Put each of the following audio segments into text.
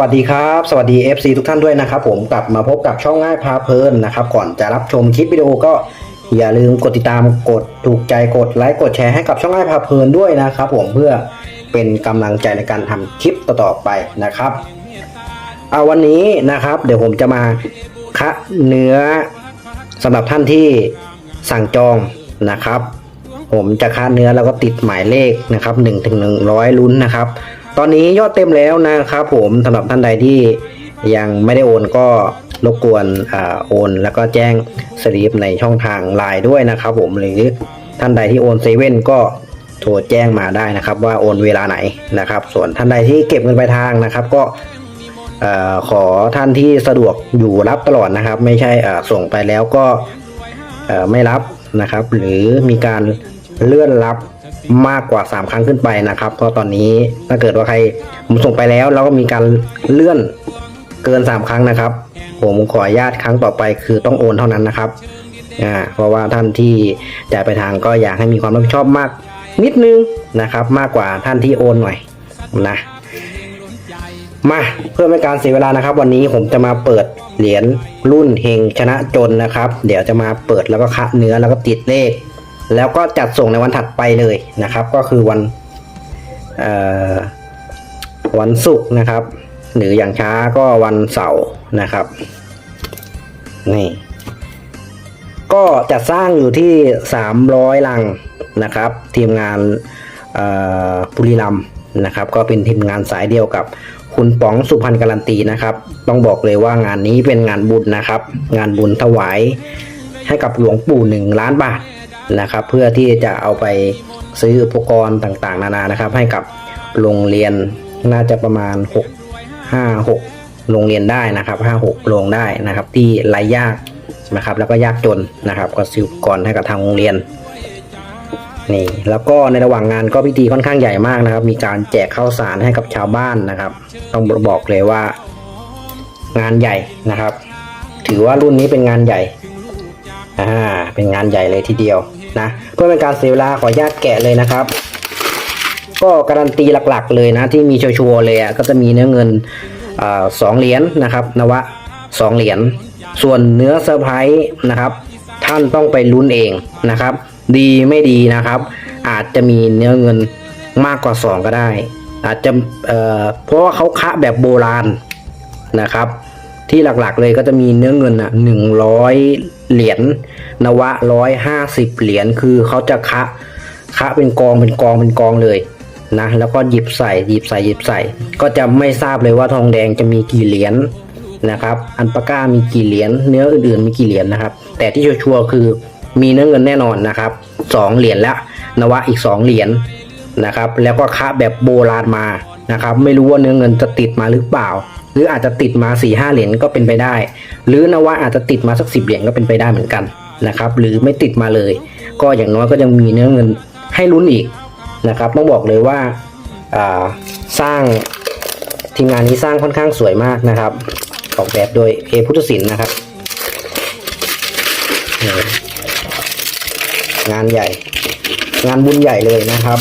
วัสดีครับ สวัสดี FC ทุกท่านด้วยนะครับผมกลับมาพบกับช่องง่ายพาเพลินนะครับ ก่อนจะรับชมคลิปวิดีโอก็อย่าลืมกดติดตามกดถูกใจกดไลค์กดแชร์ให้กับช่องง่ายพาเพลินด้วยนะครับผมเพื่อเป็นกำลังใจในการทำคลิปต่อๆไปนะครับเอาวันนี้นะครับ เดี๋ยวผมจะมาคะเนื้อสำหรับท่านที่สั่งจองนะครับ ผมจะคัดเนื้อแล้วก็ติดหมายเลขนะครับ1ถึง100ลุ้นนะครับ ตอนนี้ยอดเต็มแล้วนะครับผมสำหรับท่านใดที่ยังไม่ได้โอนก็รบกวนอาโอน แล้วก็แจ้งสลิปในช่องทางไลน์ด้วยนะครับผมหรือท่านใดที่โอนเซเว่นก็โทรแจ้งมาได้นะครับ ว่าโอนเวลาไหนนะครับ ส่วนท่านใดที่เก็บเงินปลายทางนะครับ ก็อขอท่านที่สะดวกอยู่รับตลอดนะครับ ไม่ใช่ส่งไปแล้วก็ไม่รับนะครับ หรือมีการเลื่อนรับ มากกว่า 3 ครั้งขึ้นไปนะครับ เพราะตอนนี้ถ้าเกิดว่าใครผมส่งไปแล้วแล้วก็มีการเลื่อนเกิน 3 ครั้งนะครับ ผมขออนุญาตครั้งต่อไปคือต้องโอนเท่านั้นนะครับอ่าเพราะว่าท่านที่จ่ายไปทางก็อยากให้มีความรับผิดชอบมากนิดนึงนะครับ มากกว่าท่านที่โอนหน่อยนะมาเพื่อไม่การเสียเวลานะครับ วันนี้ผมจะมาเปิดเหรียญรุ่นเฮงชนะจนนะครับ เดี๋ยวจะมาเปิดแล้วก็คัดเนื้อแล้วก็ติดเลข แล้วก็จัดส่งในวันถัดไปเลยนะครับ ก็คือวันวันศุกร์นะครับ หรืออย่างช้าก็วันเสาร์นะครับนี่ก็จะสร้างอยู่ที่ 300 ลังนะครับ ทีมงานบุรีรัมย์นะครับ ก็เป็นทีมงานสายเดียวกับคุณป๋องสุพรรณการันตีนะครับ ต้องบอกเลยว่างานนี้เป็นงานบุญนะครับ งานบุญถวายให้กับหลวงปู่หนึ่งล้านบาท นะครับ เพื่อที่จะเอาไปซื้ออุปกรณ์ต่างๆ นานานะครับ ให้กับโรงเรียนน่าจะประมาณ 6 5 6 โรงเรียนได้นะครับ 5 6 โรงได้นะครับ ที่รายยากนะครับ แล้วก็ยากจนนะครับ ก็ซื้ออุปกรณ์ให้กับทางโรงเรียนนี่แล้วก็ในระหว่างงานก็พิธีค่อนข้างใหญ่มากนะครับ มีการแจกข้าวสารให้กับชาวบ้านนะครับ ต้องบอกเลยว่างานใหญ่นะครับ ถือว่ารุ่นนี้เป็นงานใหญ่อ่าเป็นงานใหญ่เลยทีเดียว นะเพื่อเป็นการเสียเวลาขออนุญาตแกะเลยนะครับ ก็การันตีหลักๆ เลยนะที่มีชัวร์ๆเลยอะก็จะมีเนื้อเงินอสองเหรียญนะครับนวะสองเหรียญส่วนเนื้อเซอร์ไพรส์นะครับ ท่านต้องไปลุ้นเองนะครับ ดีไม่ดีนะครับ อาจจะมีเนื้อเงินมากกว่า 2 ก็ได้ อาจจะเเพราะว่าเขาคะแบบโบราณนะครับ ที่หลักๆเลยก็จะมีเนื้อเงินอะหนึ่งร้อย เหรียญนวะร้อยห้าสิบเหรียญคือเขาจะคะคะเป็นกองเป็นกองเป็นกองเลยนะแล้วก็หยิบใส่หยิบใส่หยิบใส่ ก็จะไม่ทราบเลยว่าทองแดงจะมีกี่เหรียญนะครับ อันปาก้ามีกี่เหรียญเนื้ออื่นๆมีกี่เหรียญนะครับ แต่ที่ชัวร์คือมีเนื้อเงินแน่นอนนะครับสองเหรียญละนวะอีกสองเหรียญนะครับ แล้วก็คะแบบโบราณมานะครับ ไม่รู้ว่าเนื้อเงินจะติดมาหรือเปล่า หรืออาจจะติดมา4ี่ห้าเหรียญก็เป็นไปได้ หรือนวะอาจจะติดมาสักสิบเหรียญก็เป็นไปได้เหมือนกันนะครับ หรือไม่ติดมาเลย ก็อย่างน้อยก็ยังมีเนื้อเงินให้ลุ้นอีกนะครับ ต้องบอกเลยว่าาสร้างทีมงานนี้สร้างค่อนข้างสวยมากนะครับออกแบบโดยเอพุทธศิลป์นะครับ งานใหญ่ งานบุญใหญ่เลยนะครับ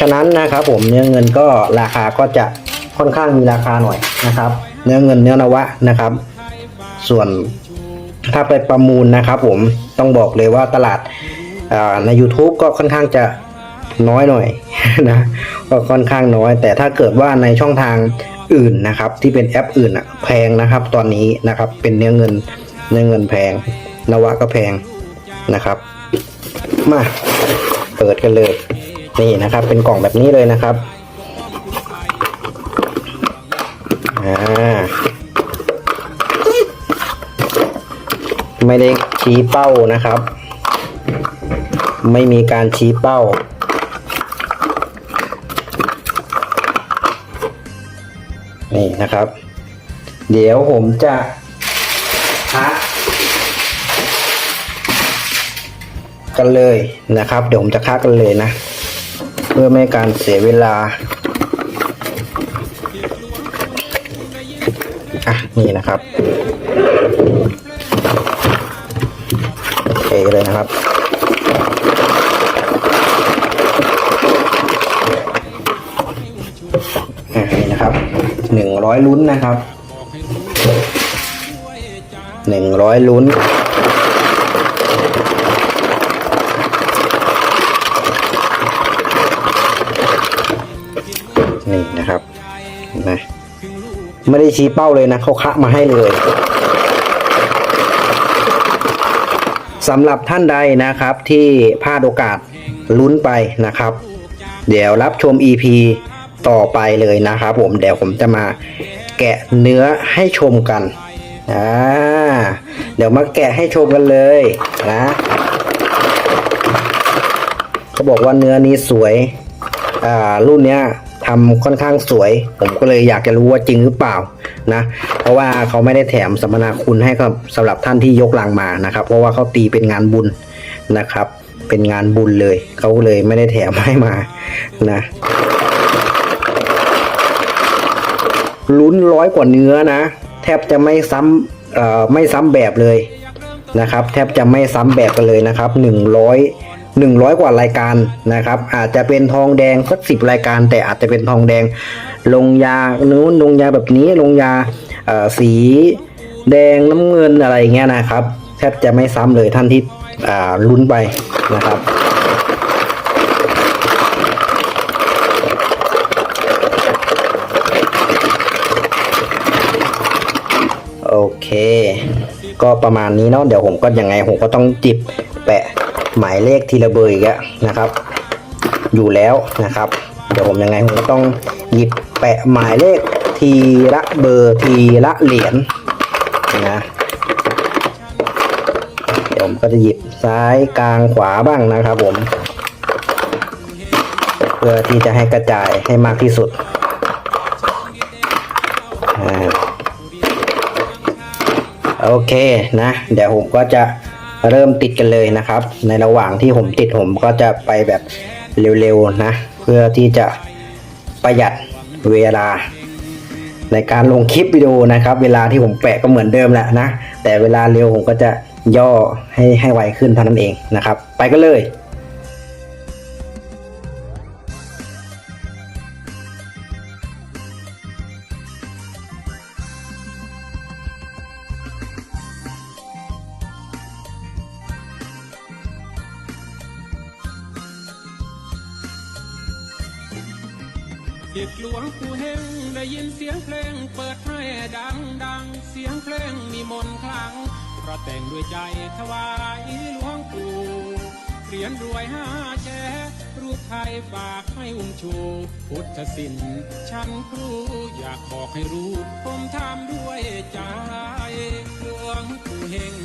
ฉะนั้นนะครับผมเนื้อเงินก็ราคาก็จะค่อนข้างมีราคาหน่อยนะครับ เนื้อเงินเนื้อนวะนะครับ ส่วนถ้าไปประมูลนะครับ ผมต้องบอกเลยว่าตลาดใน YouTube ก็ค่อนข้างจะน้อยหน่อยนะก็ค่อนข้างน้อย แต่ถ้าเกิดว่าในช่องทางอื่นนะครับ ที่เป็นแอปอื่นอะแพงนะครับ ตอนนี้นะครับเป็นเนื้อเงินเนื้อเงินแพง นวะก็แพงนะครับ มาเปิดกันเลย นี่นะครับ เป็นกล่องแบบนี้เลยนะครับอ่าไม่ได้ชี้เป้านะครับ ไม่มีการชี้เป้านี่นะครับ เดี๋ยวผมจะพักกันเลยนะครับ เดี๋ยวผมจะคักกันเลยนะ พื่อไม่การเสียเวลา อะ นี่นะครับเทเลยนะครับนี่นะครับหนึ่งร้อยลุ้นนะครับหนึ่งร้อยลุ้น ไม่ได้ชี้เป้าเลยนะเขาคะมาให้เลยสำหรับท่านใดนะครับที่พลาดโอกาสลุ้นไปนะครับ เดี๋ยวรับชม EP ต่อไปเลยนะครับผมเดี๋ยวผมจะมาแกะเนื้อให้ชมกันอ่าเดี๋ยวมาแกะให้ชมกันเลยนะเขาบอกว่าเนื้อนี้สวยอ่ารุ่นเนี้ย ทำค่อนข้างสวย ผมก็เลยอยากจะรู้ว่าจริงหรือเปล่านะเพราะว่าเขาไม่ได้แถมสัมมนาคุณให้กับสำหรับท่านที่ยกลังมานะครับ เพราะว่าเขาตีเป็นงานบุญนะครับ เป็นงานบุญเลยเขาเลยไม่ได้แถมให้มานะลุ้นร้อยกว่าเนื้อนะ แทบจะไม่ซ้ำไม่ซ้ำแบบเลยนะครับ แทบจะไม่ซ้ำแบบกันเลยนะครับห หนึ่งร้อยกว่ารายการนะครับ อาจจะเป็นทองแดงสักสิบรายการ แต่อาจจะเป็นทองแดง ลงยานู้นลงยาแบบนี้ลงยาสีแดงน้ำเงินอะไรเงี้ยนะครับแทบจะไม่ซ้ำเลยท่านที่ลุ้นไปนะครับโอเค ก็ประมาณนี้เนาะเดี๋ยวผมก็ยังไงผมก็ต้องจิบ หมายเลขทีละเบอร์อีกอะนะครับ อยู่แล้วนะครับ เดี๋ยวผมยังไงผมก็ต้องหยิบแปะหมายเลขทีละเบอร์ทีละเหรียญนะเดี๋ยวผมก็จะหยิบซ้ายกลางขวาบ้างนะครับผม เพื่อที่จะให้กระจายให้มากที่สุดโอเคนะ เดี๋ยวผมก็จะ เริ่มติดกันเลยนะครับ ในระหว่างที่ผมติดผมก็จะไปแบบเร็วๆนะ เพื่อที่จะประหยัดเวลา ในการลงคลิปวิดีโอนะครับ เวลาที่ผมแปะก็เหมือนเดิมแหละนะ แต่เวลาเร็วผมก็จะย่อให้ให้ไวขึ้นเท่านั้นเองนะครับ ไปกันเลย ดิดหลวงปู่เฮงได้ยินเสียงเพลงเปิดให้ดังดัง เสียงเพลงมีมนต์คลังเพราะแต่งด้วยใจถวายหลวงปู่เหรียญรวยห้าแชรูปไทยฝากให้อุ้มชู พุทธศิลป์ชั้นครูอยากบอกให้รู้ผมทำด้วยใจหลวงปู่เฮง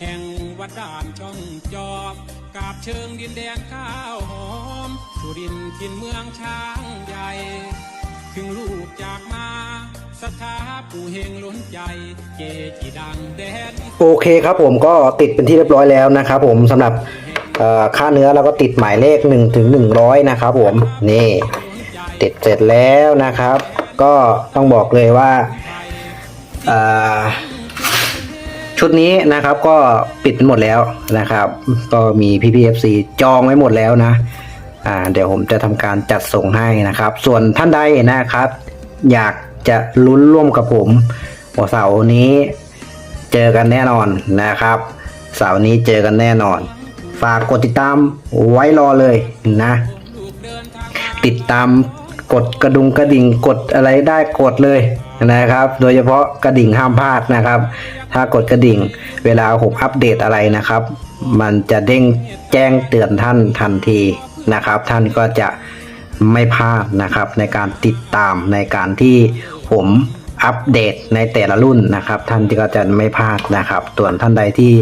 แห่งวัดด่านช่องจอบ กาบเชิงดินแดนข้าวหอมสุรินทินเมืองช้างใหญ่ ถึงลูกจากมาศรัทธาปู่เฮงล้นใจเกจิดังแดนโอเคครับผมก็ติดเป็นที่เรียบร้อยแล้วนะครับผมสำหรับค่าเนื้อเราก็ติดหมายเลข1ถึง100 นะครับผมนี่ติดเสร็จแล้วนะครับ ก็ต้องบอกเลยว่า ชุดนี้นะครับก็ปิดหมดแล้วนะครับ ก็มีพี่พีเอฟซีจองไว้หมดแล้วนะอ่าเดี๋ยวผมจะทำการจัดส่งให้นะครับ ส่วนท่านใดนะครับ อยากจะลุ้นร่วมกับผมวันเสาร์นี้เจอกันแน่นอนนะครับ เสาร์นี้เจอกันแน่นอน ฝากกดติดตามไว้รอเลยนะ ติดตามกดกระดุงกระดิ่งกดอะไรได้กดเลยนะครับ โดยเฉพาะกระดิ่งห้ามพลาดนะครับ ถ้ากดกระดิ่ง เวลาผมอัปเดตอะไรนะครับ มันจะเด้งแจ้งเตือนท่านทันทีนะครับ ท่านก็จะไม่พลาดนะครับ ในการติดตามในการที่ผมอัปเดตในแต่ละรุ่นนะครับ ท่านก็จะไม่พลาดนะครับส่วนท่านใดที่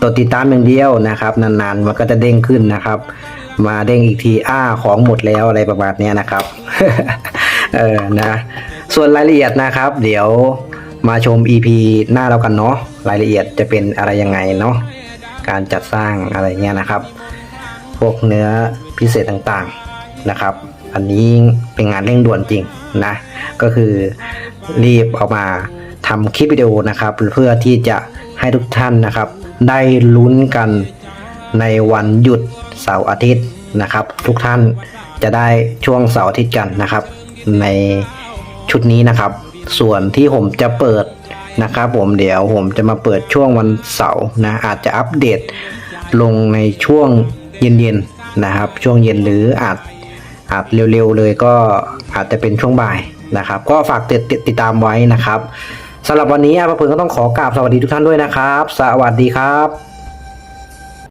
กดติดตามอย่างเดียวนะครับ นานๆมันก็จะเด้งขึ้นนะครับ มาเด้งอีกทีอ้าของหมดแล้วอะไรประมาณนี้นะครับเออนะส่วนรายละเอียดนะครับ เดี๋ยว มาชม EP หน้าเรากันเนาะรายละเอียดจะเป็นอะไรยังไงเนาะการจัดสร้างอะไรเงี้ยนะครับ พวกเนื้อพิเศษต่างๆนะครับ อันนี้เป็นงานเร่งด่วนจริงนะก็คือรีบเอามาทำคลิปวิดีโอนะครับ เพื่อที่จะให้ทุกท่านนะครับ ได้ลุ้นกันในวันหยุดเสาร์อาทิตย์นะครับ ทุกท่านจะได้ช่วงเสาร์อาทิตย์กันนะครับ ในชุดนี้นะครับ ส่วนที่ผมจะเปิดนะครับผมเดี๋ยวผมจะมาเปิดช่วงวันเสาร์นะอาจจะอัปเดตลงในช่วงเย็นๆนะครับ ช่วงเย็นหรืออาจอาจเร็วๆเลยก็อาจจะเป็นช่วงบ่ายนะครับ ก็ฝากติดติดตามไว้นะครับสำหรับวันนี้อาภาเพลก็ต้องขอกราบสวัสดีทุกท่านด้วยนะครับ สวัสดีครับ